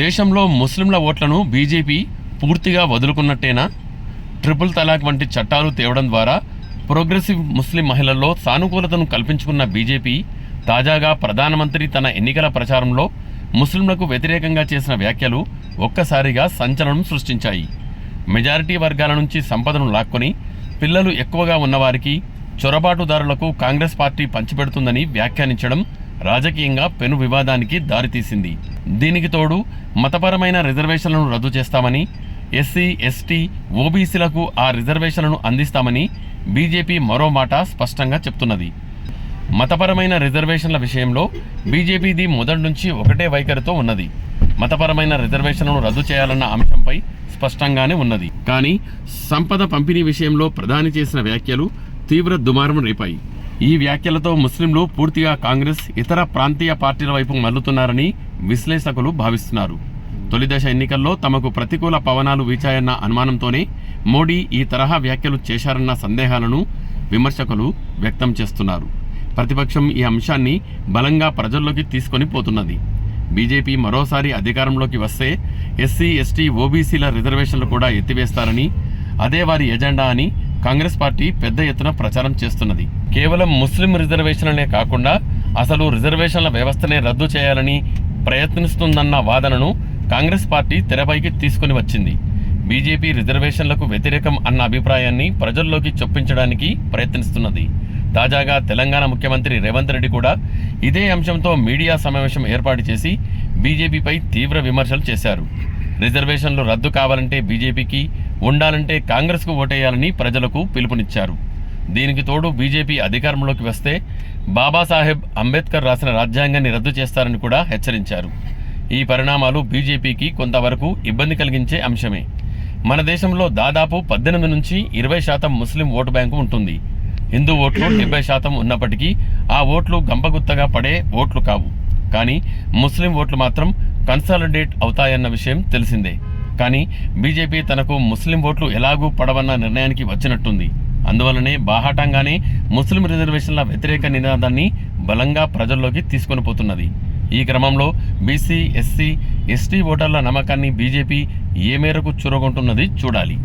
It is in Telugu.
దేశంలో ముస్లింల ఓట్లను బీజేపీ పూర్తిగా వదులుకున్నట్టేనా? ట్రిపుల్ తలాక్ వంటి చట్టాలు తేవడం ద్వారా ప్రోగ్రెసివ్ ముస్లిం మహిళల్లో సానుకూలతను కల్పించుకున్న బీజేపీ తాజాగా ప్రధానమంత్రి తన ఎన్నికల ప్రచారంలో ముస్లింలకు వ్యతిరేకంగా చేసిన వ్యాఖ్యలు ఒక్కసారిగా సంచలనం సృష్టించాయి. మెజారిటీ వర్గాల నుంచి సంపదను లాక్కొని పిల్లలు ఎక్కువగా ఉన్నవారికి చొరబాటుదారులకు కాంగ్రెస్ పార్టీ పంచిపెడుతుందని వ్యాఖ్యానించడం రాజకీయంగా పెను వివాదానికి దారితీసింది. దీనికి తోడు మతపరమైన రిజర్వేషన్లను రద్దు చేస్తామని ఎస్సీ ఎస్టీ ఓబీసీలకు ఆ రిజర్వేషన్లను అందిస్తామని బీజేపీ మరో మాట స్పష్టంగా చెప్తున్నది. మతపరమైన రిజర్వేషన్ల విషయంలో బీజేపీది మొదటి నుంచి ఒకటే వైఖరితో ఉన్నది. మతపరమైన రిజర్వేషన్లను రద్దు చేయాలన్న అంశంపై స్పష్టంగానే ఉన్నది. కానీ సంపద పంపిణీ విషయంలో ప్రధాని చేసిన వ్యాఖ్యలు తీవ్ర దుమారం రేపాయి. ఈ వ్యాఖ్యలతో ముస్లింలు పూర్తిగా కాంగ్రెస్ ఇతర ప్రాంతీయ పార్టీల వైపు మల్లుతున్నారని విశ్లేషకులు భావిస్తున్నారు. తొలిదశ ఎన్నికల్లో తమకు ప్రతికూల పవనాలు వీచాయన్న అనుమానంతోనే మోడీ ఈ తరహా వ్యాఖ్యలు చేశారన్న సందేహాలను విమర్శకులు వ్యక్తం చేస్తున్నారు. ప్రతిపక్షం ఈ అంశాన్ని బలంగా ప్రజల్లోకి తీసుకొని పోతున్నది. బీజేపీ మరోసారి అధికారంలోకి వస్తే ఎస్సీ ఎస్టీ ఓబీసీల రిజర్వేషన్లు కూడా ఎత్తివేస్తారని అదే వారి ఎజెండా అని కాంగ్రెస్ పార్టీ పెద్ద ఎత్తున ప్రచారం చేస్తున్నది. కేవలం ముస్లిం రిజర్వేషన్లనే కాకుండా అసలు రిజర్వేషన్ల వ్యవస్థనే రద్దు చేయాలని ప్రయత్నిస్తుందన్న వాదనను కాంగ్రెస్ పార్టీ తెరపైకి తీసుకుని వచ్చింది. బీజేపీ రిజర్వేషన్లకు వ్యతిరేకం అన్న అభిప్రాయాన్ని ప్రజల్లోకి చొప్పించడానికి ప్రయత్నిస్తున్నది. తాజాగా తెలంగాణ ముఖ్యమంత్రి రేవంత్ రెడ్డి కూడా ఇదే అంశంతో మీడియా సమావేశం ఏర్పాటు చేసి బీజేపీపై తీవ్ర విమర్శలు చేశారు. రిజర్వేషన్లు రద్దు కావాలంటే బీజేపీకి ఉండాలంటే కాంగ్రెస్కు ఓటేయాలని ప్రజలకు పిలుపునిచ్చారు. దీనికి తోడు బీజేపీ అధికారంలోకి వస్తే బాబాసాహెబ్ అంబేద్కర్ రాసిన రాజ్యాంగాన్ని రద్దు చేస్తారని కూడా హెచ్చరించారు. ఈ పరిణామాలు బీజేపీకి కొంతవరకు ఇబ్బంది కలిగించే అంశమే. మన దేశంలో దాదాపు పద్దెనిమిది నుంచి ఇరవై శాతం ముస్లిం ఓటు బ్యాంకు ఉంటుంది. హిందూ ఓట్లు డెబ్బై శాతం ఉన్నప్పటికీ ఆ ఓట్లు గంపగుత్తగా పడే ఓట్లు కావు. కానీ ముస్లిం ఓట్లు మాత్రం కన్సాలిడేట్ అవుతాయన్న విషయం తెలిసిందే. కానీ బీజేపీ తనకు ముస్లిం ఓట్లు ఎలాగూ పడవన్న నిర్ణయానికి వచ్చినట్టుంది. అందువలనే బాహాటంగానే ముస్లిం రిజర్వేషన్ల వ్యతిరేక నినాదాన్ని బలంగా ప్రజల్లోకి తీసుకొని పోతున్నది. ఈ క్రమంలో బీసీ ఎస్సీ ఎస్టీ ఓటర్ల నమ్మకాన్ని బీజేపీ ఏ మేరకు చూరగొంటున్నది చూడాలి.